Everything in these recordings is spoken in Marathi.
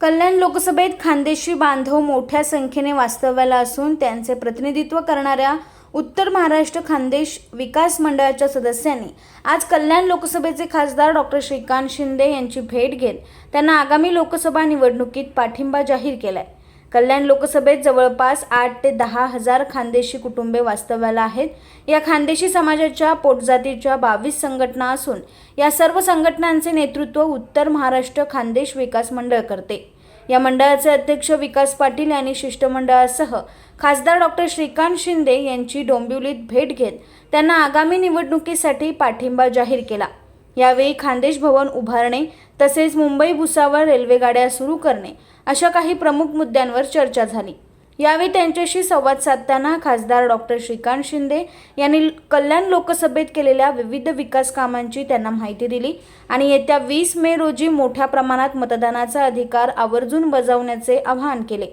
कल्याण लोकसभेत खानदेशी बांधव मोठ्या संख्येने वास्तव्याला असून त्यांचे प्रतिनिधित्व करणाऱ्या उत्तर महाराष्ट्र खानदेश विकास मंडळाच्या सदस्यांनी आज कल्याण लोकसभेचे खासदार डॉक्टर श्रीकांत शिंदे यांची भेट घेत त्यांना आगामी लोकसभा निवडणुकीत पाठिंबा जाहीर केलाय. कल्याण लोकसभेत जवळपास आठ ते दहा हजार खानदेशी कुटुंबे वास्तव्याला आहेत. या खानदेशी समाजाच्या पोटजातीच्या बावीस संघटना असून या सर्व संघटनांचे नेतृत्व उत्तर महाराष्ट्र खानदेश विकास मंडळ करते. या मंडळाचे अध्यक्ष विकास पाटील यांनी शिष्टमंडळासह खासदार डॉक्टर श्रीकांत शिंदे यांची डोंबिवलीत भेट घेत त्यांना आगामी निवडणुकीसाठी पाठिंबा जाहीर केला. यावेळी खानदेश भवन उभारणे तसेच मुंबई भुसावळ रेल्वेगाड्या सुरू करणे अशा काही प्रमुख मुद्द्यांवर चर्चा झाली. यावेळी त्यांच्याशी संवाद साधताना खासदार डॉक्टर श्रीकांत शिंदे यांनी कल्याण लोकसभेत केलेल्या विविध विकास कामांची त्यांना माहिती दिली आणि येत्या वीस मे रोजी मोठ्या प्रमाणात मतदानाचा अधिकार आवर्जून बजावण्याचे आवाहन केले.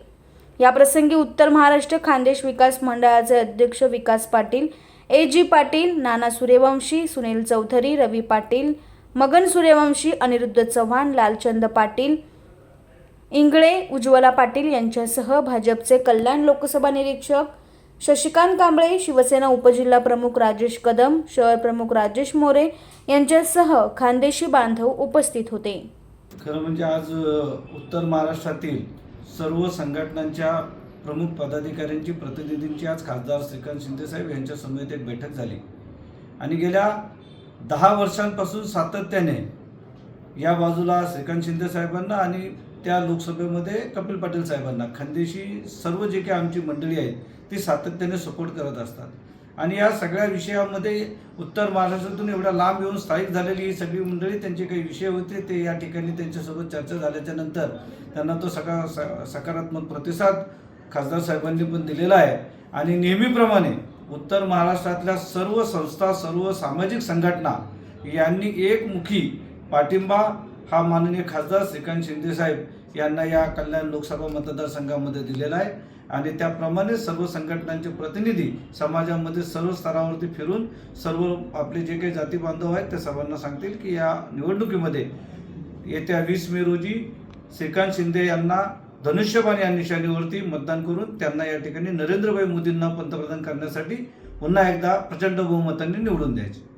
याप्रसंगी उत्तर महाराष्ट्र खानदेश विकास मंडळाचे अध्यक्ष विकास पाटील ए जी पाटील नाना सूर्यवंशी सुनील चौधरी रवी पाटील मगन सूर्यवंशी अनिरुद्ध चव्हाण लालचंद पाटील इंगळे उज्ज्वला पाटील यांच्यासह भाजपचे कल्याण लोकसभा निरीक्षक शशिकांत कांबळे शिवसेना उपजिल्हा प्रमुख राजेश कदम शहर प्रमुख राजेश मोरे यांच्यासह खानदेशी बांधव उपस्थित होते. खरं म्हणजे आज उत्तर महाराष्ट्रातील सर्व संघटनांच्या प्रमुख पदाधिकाऱ्यांची प्रतिनिधींची आज खासदार श्रीकांत शिंदेसाहेब यांच्या समवेत एक बैठक झाली. आणि गेल्या दहा वर्षांपासून सातत्याने या बाजूला श्रीकांत शिंदे साहेबांना आणि त्या लोकसभेमध्ये कपिल पाटील साहेबांना खानदेशी सर्व जे काही आमची मंडळी आहेत ती सातत्याने सपोर्ट करत असतात. आणि या सगळ्या विषयामध्ये उत्तर महाराष्ट्रातून एवढा लांब येऊन स्थायिक झालेली ही सगळी मंडळी त्यांचे काही विषय होते ते या ठिकाणी त्यांच्यासोबत चर्चा झाल्याच्यानंतर त्यांना तो सका स- सकारात्मक प्रतिसाद खासदार साहेबांनी पण दिलेला आहे. आणि नेहमीप्रमाणे उत्तर महाराष्ट्रातल्या सर्व संस्था सर्व सामाजिक संघटना यांनी एकमुखी पाठिंबा हा माननीय खासदार श्रीकांत शिंदेसाहेब यांना या कल्याण लोकसभा मतदारसंघामध्ये दिलेला आहे. आणि त्याप्रमाणे सर्व संघटनांचे प्रतिनिधी समाजामध्ये सर्व स्तरावरती फिरून सर्व आपले जे काही जाती बांधव आहेत त्या सर्वांना सांगतील की या निवडणुकीमध्ये येत्या वीस मे रोजी श्रीकांत शिंदे यांना धनुष्यबाण या निशाणीवरती मतदान करून त्यांना या ठिकाणी नरेंद्रभाई मोदींना पंतप्रधान करण्यासाठी पुन्हा एकदा प्रचंड बहुमतांनी निवडून द्यायचे.